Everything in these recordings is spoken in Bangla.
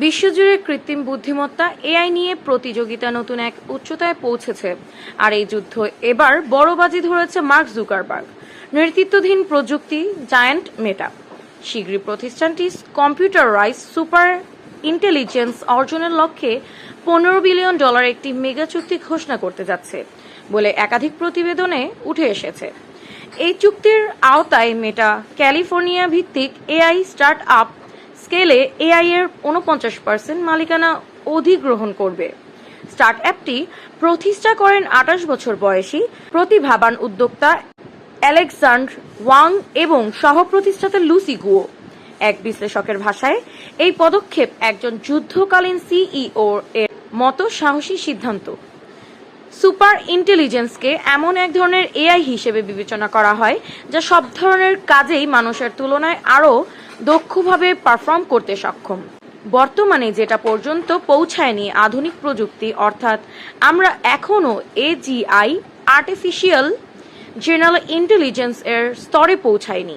বিশ্বজুড়ে কৃত্রিম বুদ্ধিমত্তা, এআই নিয়ে প্রতিযোগিতা নতুন এক উচ্চতায় পৌঁছেছে। আর এই যুদ্ধ এবার বড় বাজি ধরেছে মার্ক জুকারবার্গ। নেতৃত্বাধীন প্রযুক্তি জায়ান্ট মেটা। শীঘ্রই প্রতিষ্ঠানটি কম্পিউটারাইজ সুপার ইন্টেলিজেন্স অর্জনের লক্ষ্যে পনেরো বিলিয়ন ডলার একটি মেগা চুক্তি ঘোষণা করতে যাচ্ছে বলে একাধিক প্রতিবেদনে উঠে এসেছে। এই চুক্তির আওতায় মেটা ক্যালিফোর্নিয়া ভিত্তিক এআই স্টার্ট আপ স্কেলে এআই এর উনপঞ্চাশ পার্সেন্ট মালিকানা অধিগ্রহণ করবে। স্টার্ট অ্যাপটি প্রতিষ্ঠা করেন আঠাশ বছর বয়সী প্রতিভাবান উদ্যোক্তা অ্যালেকজান্ডার ওয়াং এবং সহ প্রতিষ্ঠাতা লুসি গুও এক বিশ্লেষকের ভাষায়, এই পদক্ষেপ একজন যুদ্ধকালীন সিইও এর মতো সাহসী সিদ্ধান্ত। সুপার ইন্টেলিজেন্সকে এমন এক ধরনের এআই হিসেবে বিবেচনা করা হয়, যা সব ধরনের কাজেই মানুষের তুলনায় আরও দক্ষভাবে পারফর্ম করতে সক্ষম। বর্তমানে যেটা পর্যন্ত পৌঁছায়নি আধুনিক প্রযুক্তি, অর্থাৎ আমরা এখনও এজিআই আর্টিফিশিয়াল জেনারেল ইন্টেলিজেন্স এর স্তরে পৌঁছায়নি।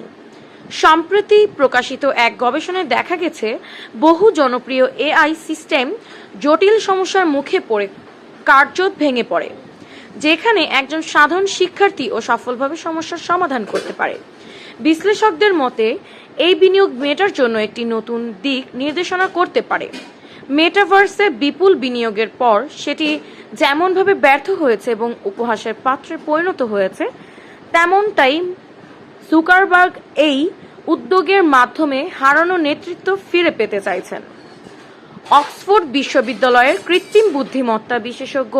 সম্প্রতি প্রকাশিত এক গবেষণায় দেখা গেছে, বহু জনপ্রিয় এআই সিস্টেম জটিল সমস্যার মুখে পড়ে, কার্যত ভেঙে পড়ে, যেখানে একজন সাধারণ শিক্ষার্থী ও সফলভাবে সমস্যার সমাধান করতে পারে। বিশ্লেষকদের মতে এই বিনিয়োগ মেটার জন্য একটি নতুন দিক নির্দেশনা করতে পারে। মেটাভার্সে বিপুল বিনিয়োগের পর সেটি যেমনভাবে ব্যর্থ হয়েছে এবং উপহাসের পাত্রে পরিণত হয়েছে, তেমনটাই সুকারবার্গ এই উদ্যোগের মাধ্যমে হারানো নেতৃত্ব ফিরে পেতে চাইছেন। অক্সফোর্ড বিশ্ববিদ্যালয়ের কৃত্রিম বুদ্ধিমত্তা বিশেষজ্ঞ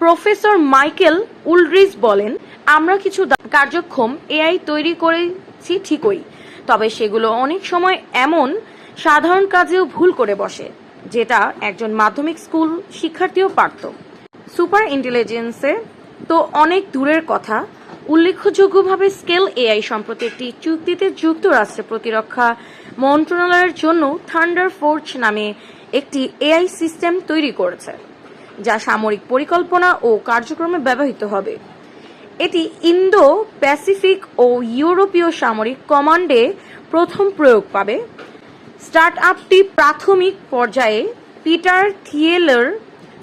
প্রফেসর মাইকেল উলরিজ বলেন, আমরা কিছু কার্যক্ষম এআই তৈরি করেছি ঠিকই তবে সেগুলো অনেক সময় এমন সাধারণ কাজেও ভুল করে বসে, যেটা একজন মাধ্যমিক স্কুল শিক্ষার্থীও পারত। সুপার ইন্টেলিজেন্সে তো অনেক দূরের কথা, উল্লেখযোগ্যভাবে স্কেল এআই সম্প্রতি একটি চুক্তিতে যুক্তরাষ্ট্রের প্রতিরক্ষা মন্ত্রণালয়ের জন্য থান্ডার ফোর্চ নামে একটি এআই সিস্টেম তৈরি করেছে, যা সামরিক পরিকল্পনা ও কার্যক্রমে ব্যবহৃত হবে। এটি ইন্দো, প্যাসিফিক ও ইউরোপীয় সামরিক কমান্ডে প্রথম প্রয়োগ পাবে। স্টার্ট আপটি প্রাথমিক পর্যায়ে পিটার থিয়েলার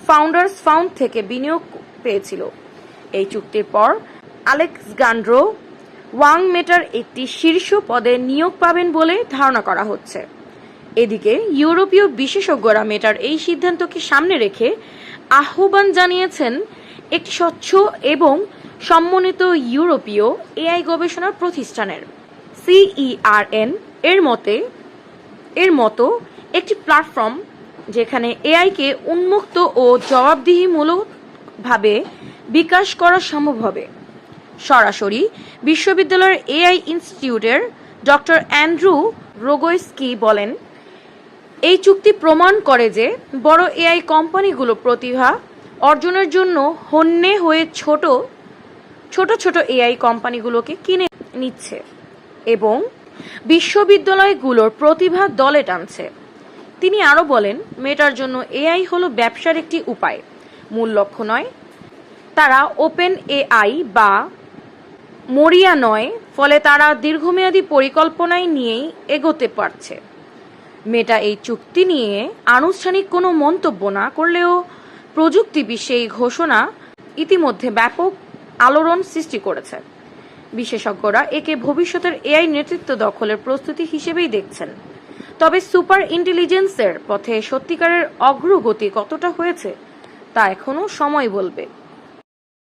ফাউন্ডার্স ফাউন্ড থেকে বিনিয়োগ পেয়েছিল। এই চুক্তির পর আলেক্সান্ড্রো ওয়াং মেটার একটি শীর্ষ পদে নিয়োগ পাবেন বলে ধারণা করা হচ্ছে। এদিকে ইউরোপীয় বিশেষজ্ঞরা মেটার এই সিদ্ধান্তকে সামনে রেখে আহ্বান জানিয়েছেন, একটি স্বচ্ছ এবং সম্মানিত ইউরোপীয় এআই গবেষণা প্রতিষ্ঠানের, সিইআরএন, এর মতে, এর মতো একটি প্ল্যাটফর্ম যেখানে এআইকে উন্মুক্ত ও জবাবদিহিমূলকভাবে বিকাশ করা সম্ভব হবে। সরাসরি বিশ্ববিদ্যালয়ের এআই ইনস্টিটিউটের ডক্টর অ্যান্ড্রু রোগোস্কি বলেন, এই চুক্তি প্রমাণ করে যে বড় এআই কোম্পানিগুলো প্রতিভা অর্জনের জন্য হন্যে হয়ে ছোট ছোট ছোট এআই কোম্পানিগুলোকে কিনে নিচ্ছে এবং বিশ্ববিদ্যালয়গুলোর প্রতিভা দলে টানছে। তিনি আরও বলেন মেটার জন্য এআই হলো ব্যবসার একটি উপায়। মূল লক্ষ্য নয়, তারা ওপেন এআই বা মরিয়া নয়, ফলে তারা দীর্ঘমেয়াদী পরিকল্পনায় নিয়েই এগোতে পারছে। মেটা এই চুক্তি নিয়ে আনুষ্ঠানিক কোনো মন্তব্য না করলেও প্রযুক্তি বিশ্বে এই ঘোষণা ইতিমধ্যে ব্যাপক আলোড়ন সৃষ্টি করেছে। বিশেষজ্ঞরা একে ভবিষ্যতের এআই নেতৃত্ব দখলের প্রস্তুতি হিসেবেই দেখছেন। তবে সুপার ইন্টেলিজেন্সের পথে সত্যিকারের অগ্রগতি কতটা হয়েছে, তা এখনও সময় বলবে।